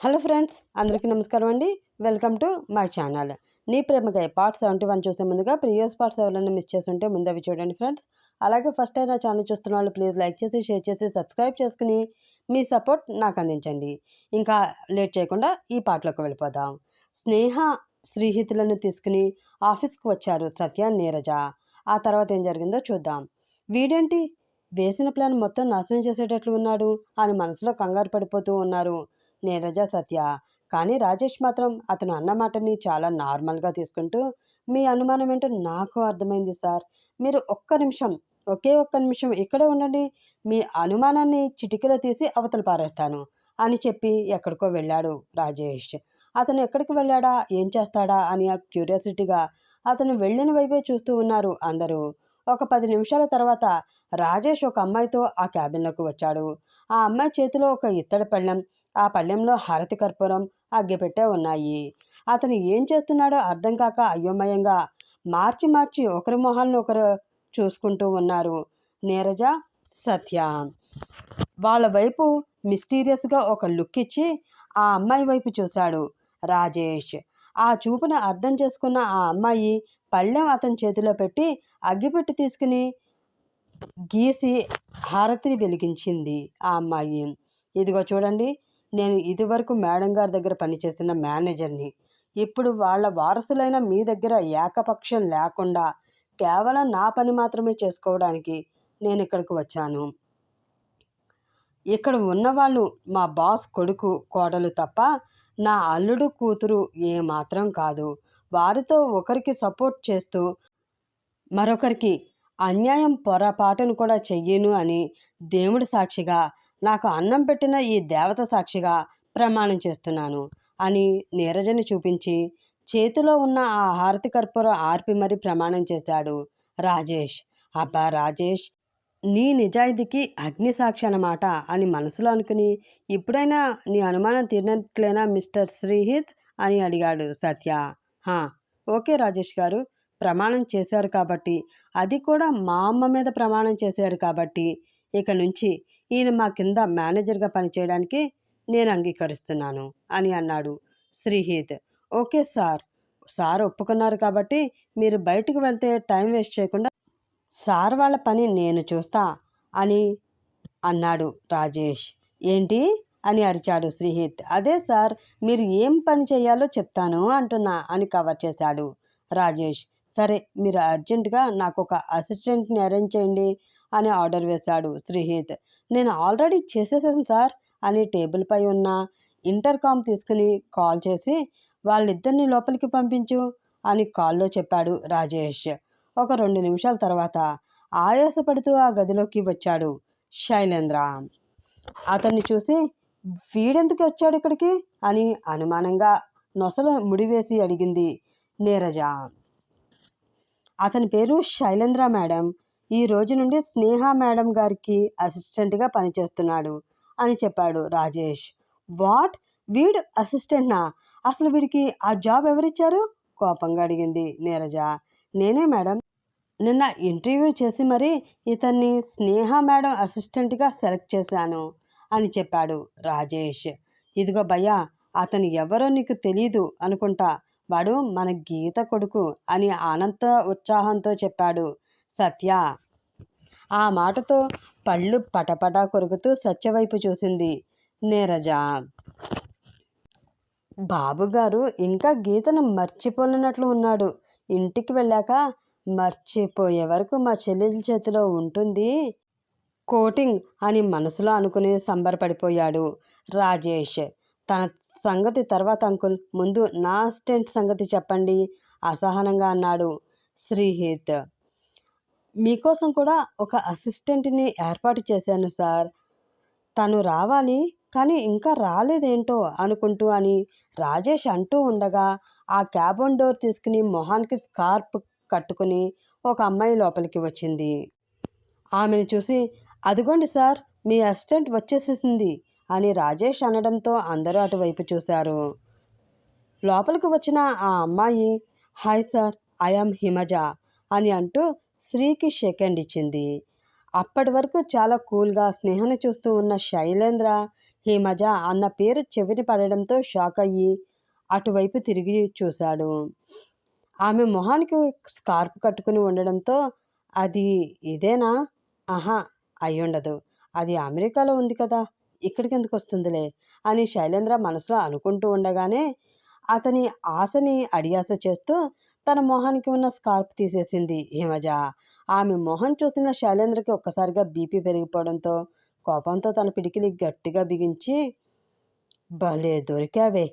Hello friends అందరికీ నమస్కారం అండి. Welcome to my channel. నీ ప్రేమకాయ పార్ట్ సెవెంటీ వన్ చూసే ముందుగా ప్రీవియస్ పార్ట్స్ ఎవరైనా మిస్ చేస్తుంటే ముందు అవి చూడండి ఫ్రెండ్స్. అలాగే ఫస్ట్ అయినా ఛానల్ చూస్తున్న వాళ్ళు ప్లీజ్ లైక్ చేసి షేర్ చేసి సబ్స్క్రైబ్ చేసుకుని మీ సపోర్ట్ నాకు అందించండి. ఇంకా లేట్ చేయకుండా ఈ పాటలోకి వెళ్ళిపోదాం. స్నేహ శ్రీహితులను తీసుకుని ఆఫీస్కి వచ్చారు సత్య నీరజ. ఆ తర్వాత ఏం జరిగిందో చూద్దాం. వీడేంటి? వేసిన ప్లాన్ మొత్తం నాశనం చేసేటట్లు ఉన్నాడు అని మనసులో కంగారు పడిపోతూ ఉన్నారు. నీరజ సత్య. కానీ రాజేష్ మాత్రం అతను అన్న మాటని చాలా నార్మల్గా తీసుకుంటూ మీ అనుమానం ఏంటో నాకు అర్థమైంది సార్. మీరు ఒక్క నిమిషం ఒకే ఒక్క నిమిషం ఇక్కడే ఉండండి. మీ అనుమానాన్ని చిటికలో తీసి అవతల పారేస్తాను అని చెప్పి ఎక్కడికో వెళ్ళాడు రాజేష్. అతను ఎక్కడికి వెళ్ళాడా? ఏం చేస్తాడా? అని ఆ క్యూరియాసిటీగా అతను వెళ్ళిన వైపే చూస్తూ ఉన్నారు అందరూ. ఒక పది నిమిషాల తర్వాత రాజేష్ ఒక అమ్మాయితో ఆ క్యాబిన్లోకి వచ్చాడు. ఆ అమ్మాయి చేతిలో ఒక ఇత్తడి పళ్ళెం ఆ పళ్ళెంలో హారతి కర్పూరం అగ్గిపెట్టే ఉన్నాయి. అతను ఏం చేస్తున్నాడో అర్థం కాక అయోమయంగా మార్చి మార్చి ఒకరి మొహాలను ఒకరు చూసుకుంటూ ఉన్నారు. నీరజ సత్య వాళ్ళ వైపు మిస్టీరియస్గా ఒక లుక్ ఇచ్చి ఆ అమ్మాయి వైపు చూశాడు రాజేష్. ఆ చూపును అర్థం చేసుకున్న ఆ అమ్మాయి పళ్ళెం అతని చేతిలో పెట్టి అగ్గిపెట్టి తీసుకుని గీసి హారతిని వెలిగించింది ఆ అమ్మాయి. ఇదిగో చూడండి నేను ఇదివరకు మేడం గారి దగ్గర పనిచేసిన మేనేజర్ని. ఇప్పుడు వాళ్ళ వారసులైన మీ దగ్గర ఏకపక్షం లేకుండా కేవలం నా పని మాత్రమే చేసుకోవడానికి నేను ఇక్కడికి వచ్చాను. ఇక్కడ ఉన్నవాళ్ళు మా బాస్ కొడుకు కోడలు తప్ప నా అల్లుడు కూతురు ఏమాత్రం కాదు. వారితో ఒకరికి సపోర్ట్ చేస్తూ మరొకరికి అన్యాయం పొరపాటును కూడా చెయ్యను అని దేవుడి సాక్షిగా నాకు అన్నం పెట్టిన ఈ దేవత సాక్షిగా ప్రమాణం చేస్తున్నాను అని నీరజని చూపించి చేతిలో ఉన్న ఆ హారతి కర్పూరం ఆర్పి మరీ ప్రమాణం చేశాడు రాజేష్. అబ్బా రాజేష్ నీ నిజాయితీకి అగ్ని సాక్షి అన్నమాట అని మనసులో అనుకుని ఇప్పుడైనా నీ అనుమానం తీరినట్లేనా మిస్టర్ శ్రీహిత్ అని అడిగాడు సత్య. హా ఓకే రాజేష్ గారు ప్రమాణం చేశారు కాబట్టి అది కూడా మా అమ్మ మీద ప్రమాణం చేశారు కాబట్టి ఇక నుంచి ఈయన మా కింద మేనేజర్గా పనిచేయడానికి నేను అంగీకరిస్తున్నాను అని అన్నాడు శ్రీహిత్. Okay sir. సార్ ఒప్పుకున్నారు కాబట్టి మీరు బయటకు వెళ్తే టైం వేస్ట్ చేయకుండా సార్ వాళ్ళ పని నేను చూస్తా అని అన్నాడు రాజేష్. ఏంటి? అని అరిచాడు శ్రీహిత్. అదే సార్ మీరు ఏం పని చేయాలో చెప్తాను అంటున్నా అని కవర్ చేశాడు రాజేష్. సరే మీరు అర్జెంటుగా నాకు ఒక అసిస్టెంట్ని అరేంజ్ చేయండి అని ఆర్డర్ వేశాడు శ్రీహిత్. నేను ఆల్రెడీ చేసేసాను సార్ అని టేబుల్పై ఉన్న ఇంటర్కామ్ తీసుకుని కాల్ చేసి వాళ్ళిద్దరిని లోపలికి పంపించు అని కాల్లో చెప్పాడు రాజేష్. ఒక రెండు నిమిషాల తర్వాత ఆయాసపడుతూ ఆ గదిలోకి వచ్చాడు శైలేంద్ర. అతన్ని చూసి వీడెందుకు వచ్చాడు ఇక్కడికి? అని అనుమానంగా నొసలు ముడివేసి అడిగింది నీరజ. అతని పేరు శైలేంద్ర మేడం. ఈ రోజు నుండి స్నేహ మేడం గారికి అసిస్టెంట్గా పనిచేస్తున్నాడు అని చెప్పాడు రాజేష్. వాట్? వీడు అసిస్టెంట్నా? అసలు వీడికి ఆ జాబ్ ఎవరిచ్చారు? కోపంగా అడిగింది నీరజ. నేనే మేడం. నిన్న ఇంటర్వ్యూ చేసి మరి ఇతన్ని స్నేహ మేడం అసిస్టెంట్గా సెలెక్ట్ చేశాను అని చెప్పాడు రాజేష్. ఇదిగో భయ్యా అతను ఎవరో నీకు తెలీదు అనుకుంటా. వాడు మన గీత కొడుకు అని ఆనంద ఉత్సాహంతో చెప్పాడు సత్య. ఆ మాటతో పళ్ళు పటపటా కొరుకుతూ సత్యవైపు చూసింది నీరజ. బాబుగారు ఇంకా గీతను మర్చిపోలేనట్లు ఉన్నాడు. ఇంటికి వెళ్ళాక మర్చిపోయే వరకు మా చెల్లెల చేతిలో ఉంటుంది. కోటింగ్ అని మనసులో అనుకుని సంబరపడిపోయాడు రాజేష్. తన సంగతి తర్వాత అంకుల్ ముందు నా అసిస్టెంట్ సంగతి చెప్పండి అసహనంగా అన్నాడు శ్రీహిత్. మీకోసం కూడా ఒక అసిస్టెంట్ని ఏర్పాటు చేశాను సార్. తను రావాలి కానీ ఇంకా రాలేదేంటో అనుకుంటూ అని రాజేష్ అంటూ ఉండగా ఆ క్యాబన్ డోర్ తీసుకుని మొహానికి స్కార్ప్ కట్టుకుని ఒక అమ్మాయి లోపలికి వచ్చింది. ఆమెను చూసి అదిగోండి సార్ మీ అసిస్టెంట్ వచ్చేసేసింది అని రాజేష్ అనడంతో అందరూ అటువైపు చూశారు. లోపలికి వచ్చిన ఆ అమ్మాయి హాయ్ సార్ ఐఎమ్ హిమజ అని అంటూ శ్రీకి సెకండ్ ఇచ్చింది. అప్పటి వరకు చాలా కూల్గా స్నేహాన్ని చూస్తూ ఉన్న శైలేంద్ర హిమజ అన్న పేరు చెవిని పడడంతో షాక్ అయ్యి అటువైపు తిరిగి చూశాడు. ఆమె మొహానికి స్కార్ప్ కట్టుకుని ఉండడంతో అది ఇదేనా? ఆహా అయ్యుండదు. అది అమెరికాలో ఉంది కదా ఇక్కడికి ఎందుకు వస్తుందిలే? అని శైలేంద్ర మనసులో అనుకుంటూ ఉండగానే అతని ఆశని అడియాస చేస్తూ తన మొహానికి ఉన్న స్కార్ప్ తీసేసింది హిమజ ఆమె మొహం చూసిన శైలేంద్రకి ఒక్కసారిగా బీపీ పెరిగిపోవడంతో కోపంతో తన పిడికిలి గట్టిగా బిగించి భలే దొరికావే.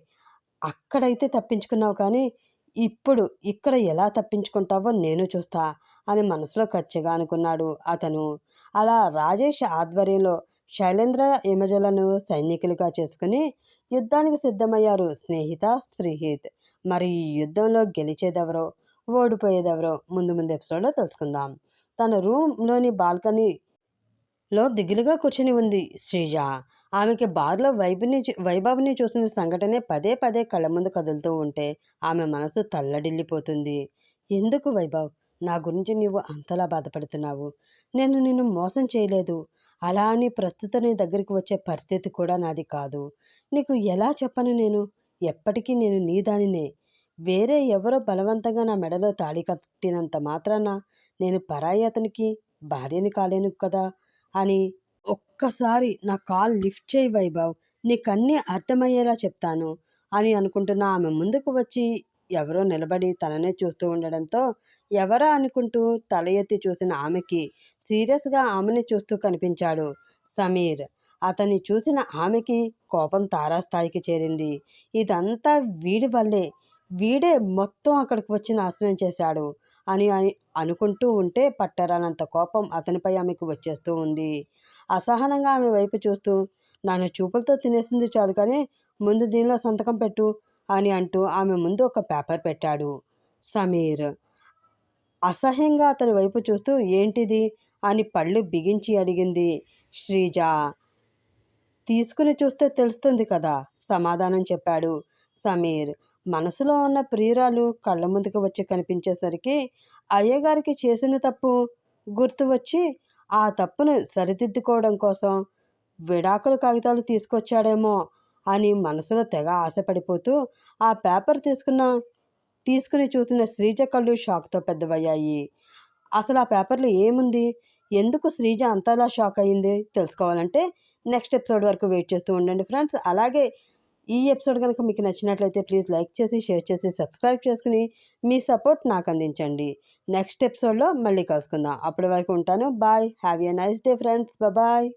అక్కడైతే తప్పించుకున్నావు కానీ ఇప్పుడు ఇక్కడ ఎలా తప్పించుకుంటావో నేను చూస్తా అని మనసులో ఖచ్చిగా అనుకున్నాడు అతను. అలా రాజేష్ ఆధ్వర్యంలో శైలేంద్ర హిమజలను సైనికులుగా చేసుకుని యుద్ధానికి సిద్ధమయ్యారు స్నేహిత శ్రీహిత్. మరి ఈ యుద్ధంలో గెలిచేదెవరో ఓడిపోయేదెవరో ముందు ముందు ఎపిసోడ్లో తెలుసుకుందాం. తన రూమ్లోని బాల్కనీలో దిగులుగా కూర్చుని ఉంది శ్రీజ. ఆమెకి బార్లో వైబుని వైభవ్ని చూసిన సంఘటనే పదే పదే కళ్ళ ముందు కదులుతూ ఉంటే ఆమె మనసు తల్లడిల్లిపోతుంది. ఎందుకు వైభవ్? నా గురించి నీవు అంతలా బాధపడుతున్నావు. నేను నిన్ను మోసం చేయలేదు. అలా అని ప్రస్తుతం నీ దగ్గరికి వచ్చే పరిస్థితి కూడా నాది కాదు. నీకు ఎలా చెప్పను నేను? ఎప్పటికీ నేను నీ దానినే వేరే ఎవరో బలవంతంగా నా మెడలో తాళి కట్టినంత మాత్రాన నేను పరాయి అతనికి భార్యని కాలేను కదా అని ఒక్కసారి నా కాల్ లిఫ్ట్ చేయి వైభవ్ నీకన్నీ అర్థమయ్యేలా చెప్తాను అని అనుకుంటున్న ఆమె ముందుకు వచ్చి ఎవరో నిలబడి తననే చూస్తూ ఉండడంతో ఎవరా అనుకుంటూ తల ఎత్తి చూసిన ఆమెకి సీరియస్గా ఆమెని చూస్తూ కనిపించాడు సమీర్. అతన్ని చూసిన ఆమెకి కోపం తారాస్థాయికి చేరింది. ఇదంతా వీడి వల్లే. వీడే మొత్తం అక్కడికి వచ్చి నాశనం చేశాడు అని అనుకుంటూ ఉంటే పట్టరానంత కోపం అతనిపై ఆమెకు వచ్చేస్తూ ఉంది. అసహనంగా ఆమె వైపు చూస్తూ నన్ను చూపులతో తినేసింది చాలు కానీ ముందు దీనిలో సంతకం పెట్టు అని అంటూ ఆమె ముందు ఒక పేపర్ పెట్టాడు. సమీర్ అసహ్యంగా అతని వైపు చూస్తూ ఏంటిది? అని పళ్ళు బిగించి అడిగింది శ్రీజ. తీసుకుని చూస్తే తెలుస్తుంది కదా! సమాధానం చెప్పాడు సమీర్. మనసులో ఉన్న ప్రియురాలు కళ్ళ ముందుకు వచ్చి కనిపించేసరికి అయ్యగారికి చేసిన తప్పు గుర్తు వచ్చి ఆ తప్పును సరిదిద్దుకోవడం కోసం విడాకుల కాగితాలు తీసుకొచ్చాడేమో అని మనసులో తెగ ఆశపడిపోతూ ఆ పేపర్ తీసుకున్న తీసుకుని చూసిన శ్రీజ కళ్ళు షాక్తో పెద్దవయ్యాయి. అసలు ఆ పేపర్లో ఏముంది? ఎందుకు శ్రీజ అంతలా షాక్ అయ్యింది? తెలుసుకోవాలంటే నెక్స్ట్ ఎపిసోడ్ వరకు వెయిట్ చేస్తూ ఉండండి ఫ్రెండ్స్. అలాగే ఈ ఎపిసోడ్ కనుక మీకు నచ్చినట్లయితే ప్లీజ్ లైక్ చేసి షేర్ చేసి సబ్స్క్రైబ్ చేసుకుని మీ సపోర్ట్ నాకు అందించండి. నెక్స్ట్ ఎపిసోడ్లో మళ్ళీ కలుసుకుందాం. అప్పటి వరకు ఉంటాను. Bye. Have a nice day friends. Bye